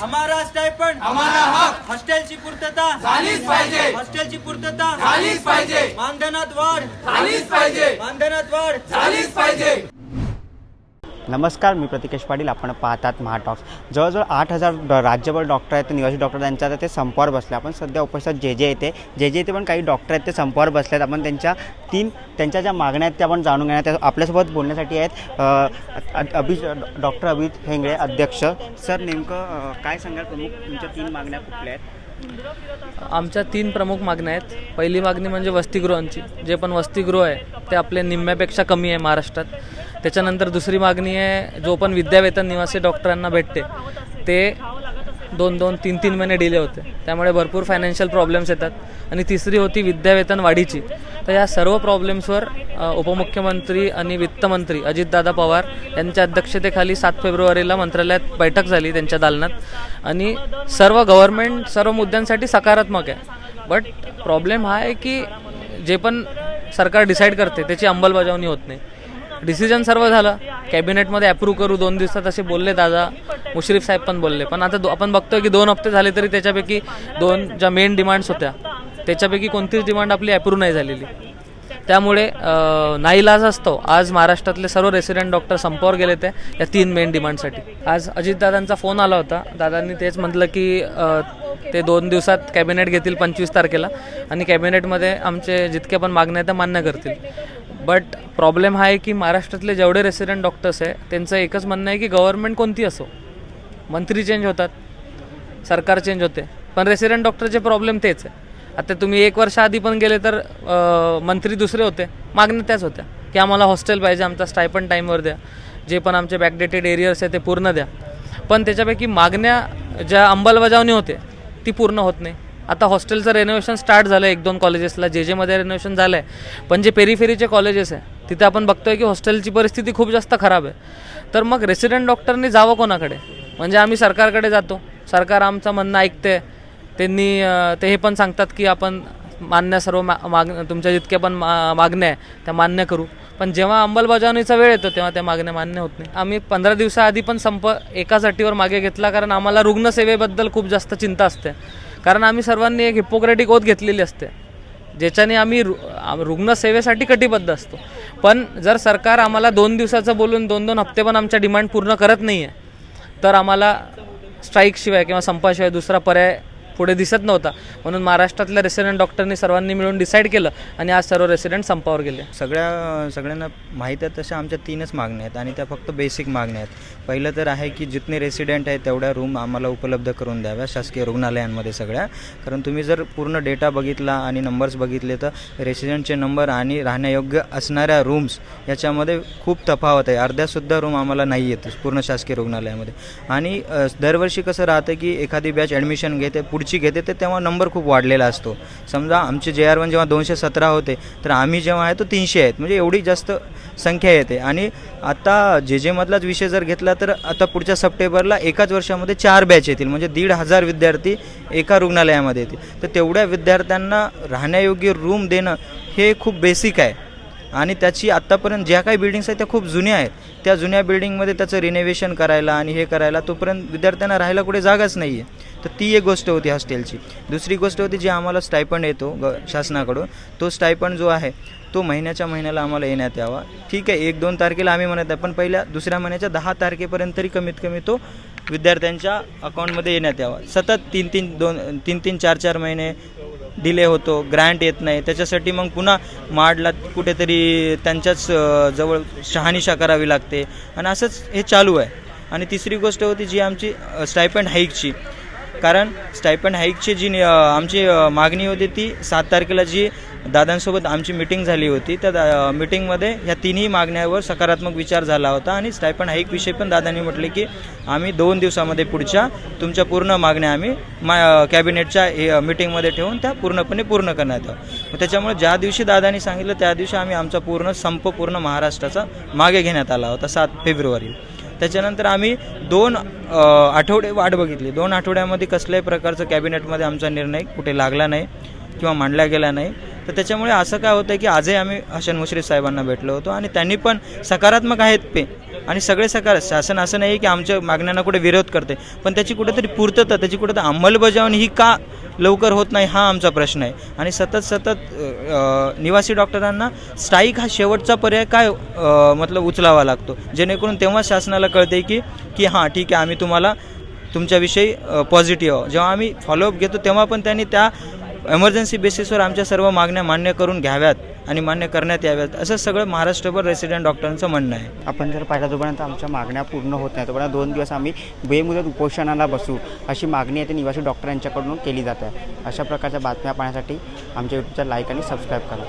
हमारा स्टायपंड हमारा हक हॉस्टेलची पूर्तता झालीच पाहिजे हॉस्टेलची पूर्तता झालीच पाहिजे मानधनात वाढ झालीच पाहिजे मानधनात वाढ झालीच पाहिजे नमस्कार मी प्रतिकेश पाटील. आपण पाहतात महाटॉक्स. जवळजवळ आठ हजार राज्यभर डॉक्टर आहेत निवासी डॉक्टर त्यांच्या ते संपावर बसले आपण सध्या उपस्थित जे जे येते जे जे येते पण काही डॉक्टर आहेत ते संपावर बसले आहेत आपण त्यांच्या तीन त्यांच्या ज्या मागण्या आहेत त्या आपण जाणून घेणार त्या आपल्यासोबत बोलण्यासाठी आहेत अभिज डॉक्टर अभित हेंगळे अध्यक्ष. सर नेमकं काय सांगाल प्रमुख तुमच्या तीन मागण्या कुठल्या आहेत? आमच्या तीन प्रमुख मागण्या आहेत. पहिली मागणी म्हणजे वसतिगृहांची. जे पण वसतिगृह आहे ते आपले निम्म्यापेक्षा कमी आहे महाराष्ट्रात. त्याच्यानंतर दुसरी मागणी आहे जो पण विद्यावेतन निवासी डॉक्टरांना भेटते ते दोन दोन तीन तीन महिने डिले होते. त्यामुळे भरपूर फायनान्शियल प्रॉब्लेम्स येतात. आणि तिसरी होती विद्यावेतन वाढीची. तर या सर्व प्रॉब्लेम्सवर उपमुख्यमंत्री आणि वित्तमंत्री अजितदादा पवार यांच्या अध्यक्षतेखाली सात फेब्रुवारीला मंत्रालयात बैठक झाली त्यांच्या दालनात. आणि सर्व गव्हर्नमेंट सर्व मुद्द्यांसाठी सकारात्मक आहे. बट प्रॉब्लेम हा आहे की जे पण सरकार डिसाईड करते त्याची अंमलबजावणी होत नाही. डिसिजन सर्व झालं. कॅबिनेटमध्ये अप्रूव्ह करू दोन दिवसात असे बोलले दादा. मुश्रीफ साहेब पण बोलले. पण आता आपण बघतोय की दोन हप्ते झाले तरी त्याच्यापैकी दोन ज्या मेन डिमांड्स होत्या त्याच्यापैकी कोणतीच डिमांड आपली अप्रूव्ह नाही झालेली. त्यामुळे नाईलाज असतो. आज महाराष्ट्रातले सर्व रेसिडेंट डॉक्टर संपावर गेले ते या तीन मेन डिमांडसाठी आज अजितदादांचा फोन आला होता. दादांनी तेच म्हटलं की ते दोन दिवसात कॅबिनेट घेतील पंचवीस तारखेला आणि कॅबिनेटमध्ये आमचे जितके पण मागण्या त्या मान्य करतील. बट प्रॉब्लेम हा आहे की महाराष्ट्रातले जेवढे रेसिडेंट डॉक्टर्स आहे त्यांचं एकच म्हणणं आहे की गव्हर्नमेंट कोणती असो. मंत्री चेंज होतात सरकार चेंज होते. पण रेसिडेंट डॉक्टरचे प्रॉब्लेम तेच आहे. आता तुम्ही एक वर्ष आधी पण गेले तर मंत्री दुसरे होते. मागण्या त्याच होत्या की आम्हाला हॉस्टेल पाहिजे आमचा स्टायपन टाईमवर द्या. जे पण आमचे बॅकडेटेड एरियर्स आहे ते पूर्ण द्या. पण त्याच्यापैकी मागण्या ज्या अंमलबजावणी होते ती पूर्ण होत नाही. आता हॉस्टेलचं रेनोव्हेशन स्टार्ट झालं एक दोन कॉलेजेसला जे जेमध्ये रेनोव्हेशन झालं आहे पण जे पेरीफेरीचे कॉलेजेस आहे तिथे आपण बघतोय की हॉस्टेलची परिस्थिती खूप जास्त खराब आहे. तर मग रेसिडेंट डॉक्टरनी जावं कोणाकडे? म्हणजे आम्ही सरकारकडे जातो. सरकार आमचं म्हणणं ऐकते. त्यांनी ते हे पण सांगतात की आपण मान्य सर्व मा माग तुमच्या जितक्या पण मा मागण्या आहे त्या मान्य करू. पण जेव्हा अंमलबजावणीचा वेळ येतो तेव्हा त्या मागण्या मान्य होत नाही. आम्ही पंधरा दिवसाआधी पण संप एकाच अटीवर मागे घेतला कारण आम्हाला रुग्णसेवेबद्दल खूप जास्त चिंता असते. कारण आम्ही सर्वांनी एक हिपोक्रेटिक ओथ घेतलेली असते ज्याच्याने आम्ही रु आम- रुग्णसेवेसाठी कटिबद्ध असतो. पण जर सरकार आम्हाला दोन दिवसाचं बोलून दोन दोन हप्ते पण आमच्या डिमांड पूर्ण करत नाही आहे तर आम्हाला स्ट्राईकशिवाय किंवा संपाशिवाय दुसरा पर्याय पुढे दिसत नव्हता. म्हणून महाराष्ट्रातल्या रेसिडेंट डॉक्टरनी सर्वांनी मिळून डिसाईड केलं आणि आज सर्व रेसिडेंट संपावर गेले. सगळ्या सगळ्यांना माहीत आहे तशा आमच्या तीनच मागण्या आहेत आणि त्या फक्त बेसिक मागण्या आहेत. पहिलं तर आहे की जितने रेसिडेंट आहेत तेवढ्या रूम आम्हाला उपलब्ध करून द्याव्या शासकीय रुग्णालयांमध्ये सगळ्या. कारण तुम्ही जर पूर्ण डेटा बघितला आणि नंबर्स बघितले तर रेसिडेंटचे नंबर आणि राहण्यायोग्य असणाऱ्या रूम्स याच्यामध्ये खूप तफावत आहे. अर्ध्यासुद्धा रूम आम्हाला नाही येत पूर्ण शासकीय रुग्णालयामध्ये. आणि दरवर्षी कसं राहतं की एखादी बॅच ॲडमिशन घेते पुढची घेते तर तेव्हा नंबर खूप वाढलेला असतो. समजा आमचे जे आर वन जेव्हा दोनशे सतरा होते तर आम्ही जेव्हा आहे तो तीनशे आहेत. म्हणजे एवढी जास्त संख्या येते. आणि आता जे जेमधलाच विषय जर घेतला तर आता पुढच्या सप्टेंबरला एकाच वर्षामध्ये चार बॅच येतील. म्हणजे दीड हजार विद्यार्थी एका रुग्णालयामध्ये येतील. तर तेवढ्या विद्यार्थ्यांना राहण्यायोग्य रूम देणं हे खूप बेसिक आहे. आणि त्याची आत्तापर्यंत ज्या काही बिल्डिंग्स आहेत त्या खूप जुन्या आहेत. त्या जुन्या बिल्डिंगमध्ये त्याचं रिनोव्हेशन करायला आणि हे करायला तोपर्यंत विद्यार्थ्यांना राहायला कुठे जागाच नाही आहे तर ती एक गोष्ट होती हॉस्टेलची. दुसरी गोष्ट होती जी आम्हाला स्टायपंड येतो ग शासनाकडून. तो स्टायपंड जो आहे तो महिन्याच्या महिन्याला आम्हाला येण्यात यावा. ठीक आहे एक दोन तारखेला आम्ही म्हणत आहे पण पहिल्या दुसऱ्या महिन्याच्या दहा तारखेपर्यंत तरी कमीत कमी तो विद्यार्थ्यांच्या अकाउंटमध्ये येण्यात यावा. सतत तीन तीन दोन तीन तीन चार चार महिने डिले होतो ग्रँट येत नाही. त्याच्यासाठी मग पुन्हा माडला कुठेतरी त्यांच्याच जवळ शहानिशा करावी लागते. आणि असंच हे चालू आहे. आणि तिसरी गोष्ट होती जी आमची स्टायपंड हाईकची. कारण स्टायपंड हाईकची जी नि- आमची मागणी होती ती सात तारखेला जी दादांसोबत आमची मिटिंग झाली होती त्या दा- मिटिंगमध्ये ह्या तिन्ही मागण्यावर सकारात्मक विचार झाला होता आणि स्टायपंड हाईक विषयी पण दादांनी म्हटले की आम्ही दोन दिवसामध्ये पुढच्या तुमच्या पूर्ण मागण्या आम्ही मा कॅबिनेटच्या हे, मिटिंगमध्ये ठेवून त्या पूर्णपणे पूर्ण करण्यात मग त्याच्यामुळे ज्या दिवशी दादांनी सांगितलं त्या दिवशी आम्ही आमचा पूर्ण संप पूर्ण महाराष्ट्राचा मागे घेण्यात आला होता सात फेब्रुवारी. त्याच्यानंतर आम्ही दोन आठवडे वाट बघितली. दोन आठवड्यामध्ये कसल्याही प्रकारचं कॅबिनेटमध्ये आमचा निर्णय कुठे लागला नाही किंवा मांडला गेला नाही. तर त्याच्यामुळे असं काय होतं की आजही आम्ही हसन मुश्रीफ साहेबांना भेटलो होतो आणि त्यांनी पण सकारात्मक आहेत पे आणि सगळे सकार शासन असं नाही की आमच्या मागण्यांना कुठे विरोध करते. पण त्याची कुठेतरी पूर्तता त्याची कुठेतरी अंमलबजावणी ही का लवकर होत नाही हा आमचा प्रश्न आहे. आणि सतत सतत निवासी डॉक्टरांना स्ट्राईक हा शेवटचा पर्याय काय मतलब उचलावा लागतो. जेणेकरून तेव्हा शासनाला कळते की की हां ठीक आहे आम्ही तुम्हाला तुमच्याविषयी पॉझिटिव्ह जेव्हा आम्ही फॉलोअप घेतो तेव्हा पण त्यांनी त्या एमर्जन्सी बेसिसवर आमच्या सर्व मागण्या मान्य करून घ्याव्यात आणि मान्य करण्यात याव्यात असं सगळं महाराष्ट्रभर रेसिडेंट डॉक्टरांचं म्हणणं आहे. आपण जर पाहिलं जोपर्यंत आमच्या मागण्या पूर्ण होत नाही तोपर्यंत दोन दिवस आम्ही बेमुदत उपोषणाला बसू अशी मागणी आहे ते निवासी डॉक्टर यांच्याकडून केली जात आहे. अशा प्रकारच्या बातम्या पाहण्यासाठी आमच्या यूट्यूबच्या लाईक आणि सबस्क्राईब करा.